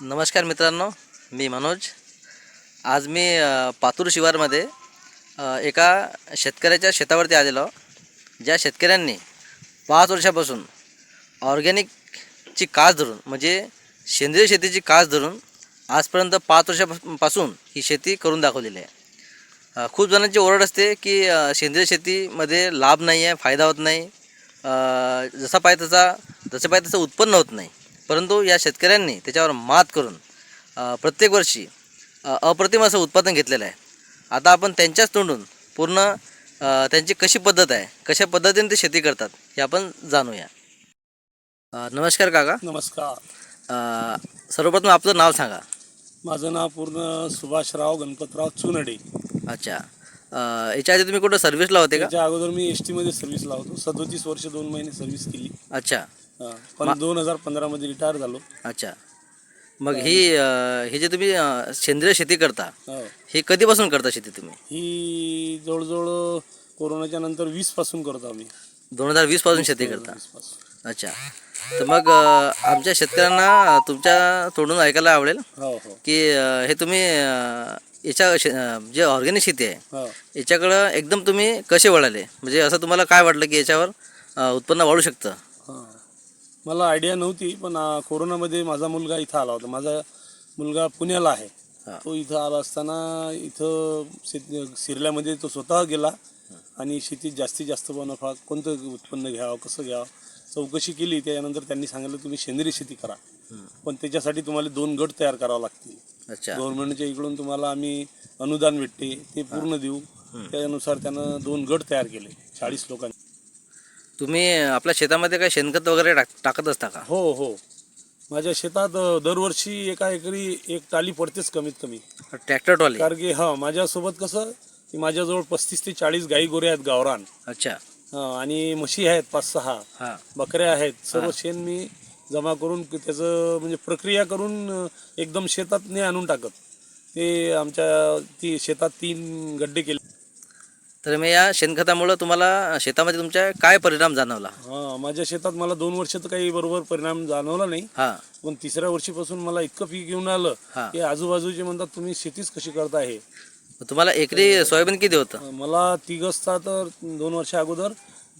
नमस्कार मित्रांनो मी मनोज. आज मी पातूर शिवारमध्ये एका शेतकऱ्याच्या शेतावरती आलेलो ज्या शेतकऱ्यांनी पाच वर्षापासून ऑर्गॅनिकची कास धरून म्हणजे सेंद्रिय शेतीची कास धरून आजपर्यंत पाच वर्षापासून ही शेती करून दाखवलेली आहे. खूप जणांची ओरड असते की सेंद्रिय शेतीमध्ये लाभ नाही आहे फायदा होत नाही. जसा पाहिजे तसा जसं पाहिजे तसं उत्पन्न होत नाही. परंतु या शेतकऱ्यांनी त्याच्यावर मात करून प्रत्येक वर्षी अप्रतिम असं उत्पादन घेतलेलं आहे. आता आपण त्यांच्याच तोंडून पूर्ण त्यांची कशी पद्धत आहे कशा पद्धतीने ते शेती करतात हे आपण जाणूया. नमस्कार काका. नमस्कार. सर्वप्रथम आपलं नाव सांगा. माझं नाव पूर्ण सुभाषराव गणपतराव चुनडे. अच्छा. याच्या आधी तुम्ही कुठं सर्व्हिसला होते का? त्याच्या अगोदर मी एस टीमध्ये सर्व्हिसला होतो. सदोतीस वर्ष दोन महिने सर्व्हिस केली. अच्छा. हा. पण दोन हजार पंधरामध्ये रिटायर झालो. अच्छा. मग ही अ, हे जे तुम्ही अ, सेंद्रिय शेती करता हो. हे कधीपासून करता शेती तुम्ही? ही जवळजवळ कोरोनाच्या नंतर वीसपासून करतो आम्ही. दोन हजार वीसपासून शेती करता? वीसपासून अच्छा. तर मग अ, आमच्या शेतकऱ्यांना तुमच्या तोंडून ऐकायला आवडेल हो हो. की अ, हे तुम्ही अ, याच्या शे- अ, जे ऑर्गॅनिक शेती आहे हो. याच्याकडं एकदम तुम्ही कसे वळाले? म्हणजे असं तुम्हाला काय वाटलं की याच्यावर अ, उत्पन्न वाढू शकतं? हा. मला आयडिया नव्हती पण कोरोनामध्ये माझा मुलगा इथं आला होता. माझा मुलगा पुण्याला आहे. तो इथं आला असताना इथं शेत सिरल्यामध्ये तो स्वतः गेला आणि शेतीत जास्तीत जास्त बनफा कोणतं उत्पन्न घ्यावं कसं घ्यावं चौकशी केली. त्याच्यानंतर त्यांनी सांगितलं तुम्ही सेंद्रिय शेती करा. पण त्याच्यासाठी तुम्हाला दोन गट तयार करावे लागतील. अच्छा. गव्हर्नमेंटच्या इकडून तुम्हाला आम्ही अनुदान भेटते ते पूर्ण देऊ. त्यानुसार त्यानं दोन गट तयार केले चाळीस लोकांचे. तुम्ही आपल्या शेतामध्ये काय शेणखत वगैरे टाक टाकत असता का? हो हो. माझ्या शेतात अ, दरवर्षी एका एकरी एक टाली पडतेच कमीत कमी. Tractor trolley? कारण की हा माझ्यासोबत कसं की माझ्याजवळ पस्तीस ते चाळीस गाई गोरे आहेत गावरान. अच्छा. हा, आणि म्हशी आहेत पाच सहा. हां. बकऱ्या आहेत सर्व शेण मी जमा करून की त्याचं म्हणजे प्रक्रिया करून अ, एकदम शेतात नाही आणून टाकत. ते आमच्या ती शेतात तीन गड्डे केले. तर मी या शेणखतामुळं तुम्हाला शेतामध्ये तुमच्या काय परिणाम जाणवला? हा माझ्या शेतात मला दोन वर्ष तर काही बरोबर परिणाम जाणवला नाही. हां. पण तिसऱ्या वर्षीपासून मला इतकं पीक येऊन आलं हा. की आजूबाजूचे म्हणतात तुम्ही शेतीच कशी करता हे तुम्हाला एकरी सोयाबीन किती होतं? मला तिघ असता तर दोन वर्षा अगोदर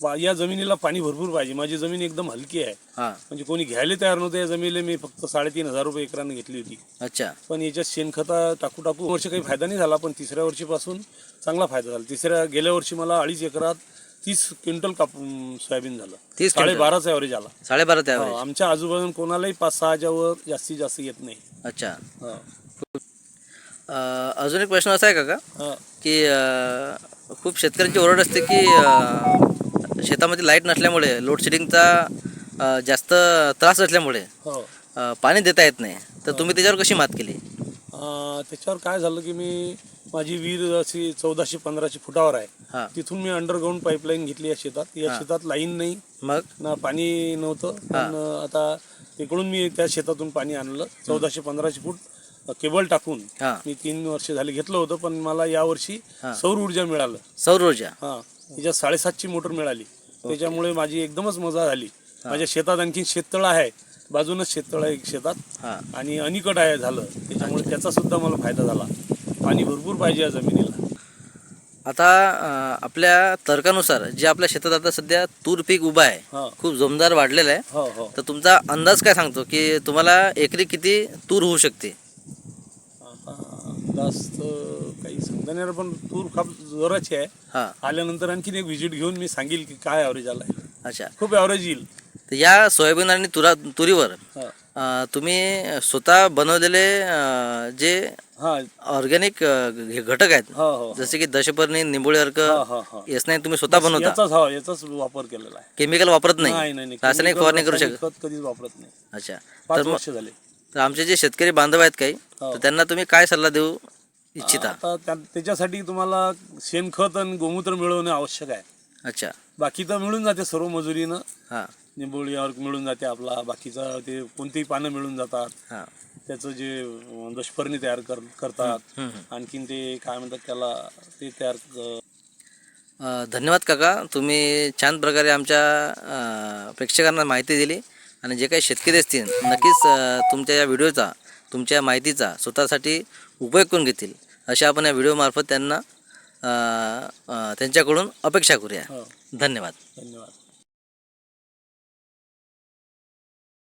पा- या जमिनीला पाणी भरपूर पाहिजे. माझी जमीन एकदम हलकी आहे. हां. म्हणजे कोणी घ्यायला तयार नव्हतं या जमिनीला. मी फक्त साडेतीन हजार रुपये एकरानं घेतली होती. अच्छा. पण याच्यात शेणखता टाकू टाकू वर्ष काही फायदा नाही झाला. पण तिसऱ्या वर्षीपासून चांगला फायदा झाला. तिसऱ्या गेल्या वर्षी मला अडीच एकरात तीस क्विंटल काप अं, सोयाबीन झालं. 30 साडे क्विंटल? बाराचा ॲव्हरेज आला. साडेबारा त्या हा, आमच्या आजूबाजून कोणालाही पाच सहाच्या वर जास्तीत जास्त येत नाही. अच्छा. हा. अ, अजून एक प्रश्न असा आहे हा. की अ, खूप शेतकऱ्यांची ओरड असते की अ, शेतामध्ये लाइट नसल्यामुळे लोडशेडिंगचा जास्त त्रास असल्यामुळे हो. अ, पाणी देता येत नाही. तर तुम्ही त्याच्यावर कशी मात केली? अं, त्याच्यावर काय झालं की मी माझी विहीर अशी चौदाशे पंधराशे फुटावर आहे. हां. तिथून मी अंडरग्राऊंड पाईपलाईन घेतली या शेतात. या शेतात लाईन नाही. मग? ना पाणी नव्हतं. पण आता तिकडून मी त्या शेतातून पाणी आणलं. चौदाशे पंधराशे फूट केबल टाकून. हां. मी तीन वर्ष झाली घेतलं होतं पण मला यावर्षी हा. सौर ऊर्जा मिळालं. सौर ऊर्जा. हा. त्याच्यात साडेसातची मोटर मिळाली. त्याच्यामुळे माझी एकदमच मजा झाली. माझ्या शेतात आणखी शेततळ आहे. बाजूनच शेततळ आहे एक शेतात. हां. आणि अनिकट आहे झालं. त्याच्यामुळे त्याचा सुद्धा मला फायदा झाला. पाणी भरपूर पाहिजे या जमिनीला. आता आपल्या तर्कानुसार जे आपल्या शेतात आता सध्या तूर पीक उभं आहे खूप जोमदार वाढलेलं आहे. हो हो. तर तुमचा अंदाज काय सांगतो की तुम्हाला एकरी किती तूर होऊ शकते? येणार, पण तूर खूप जोराची आहे. हां. आल्यानंतर आणखीन एक व्हिजिट घेऊन मी सांगेल की काय ॲव्हरेज आला आहे अच्छा. खूप ॲव्हरेज येईल. तर या सोयाबीन आणि तुरा तुरीवर हा. अ, तुम्ही स्वतः बनवलेले अ, जे हा. ऑर्गॅनिक हे घटक आहेत हो हो जसे की दशपर्णी निंबोळी अर्क हा हा हा. येस नाही तुम्ही स्वतः बनवता? याचाच हा याचाच वापर केलेला आहे. केमिकल वापरत नाही? नाही रासायनिक फवारणी करू शकत? खत कधीच वापरत नाही. अच्छा. पाच तर मग वर्ष झाले. तर आमचे जे शेतकरी बांधव आहेत काही हो. तर त्यांना तुम्ही काय सल्ला देऊ? इच्छिता. आता त्या- त्याच्यासाठी तुम्हाला शेणखत आणि गोमूत्र मिळवणे आवश्यक आहे. अच्छा. बाकी तर मिळून जाते सर्व मजुरीनं. हां. निंबोळी अर्क मिळून जाते आपला बाकीचं ते कोणतीही पानं मिळून जातात. हां. त्याचं जे अं, दशपर्णी तयार कर करतात. हम्म, हम्म. आणखीन ते काय म्हणतात त्याला ते तयार अ, धन्यवाद काका. तुम्ही छान प्रकारे आमच्या अ, प्रेक्षकांना माहिती दिली. आणि जे काही शेतकरी असतील नक्कीच अ, तुमच्या या व्हिडिओचा तुमच्या माहितीचा स्वतःसाठी उपयोग करून घेतील. अशा आपण या व्हिडिओमार्फत त्यांना त्यांच्याकडून अपेक्षा करूया. हो. धन्यवाद. धन्यवाद.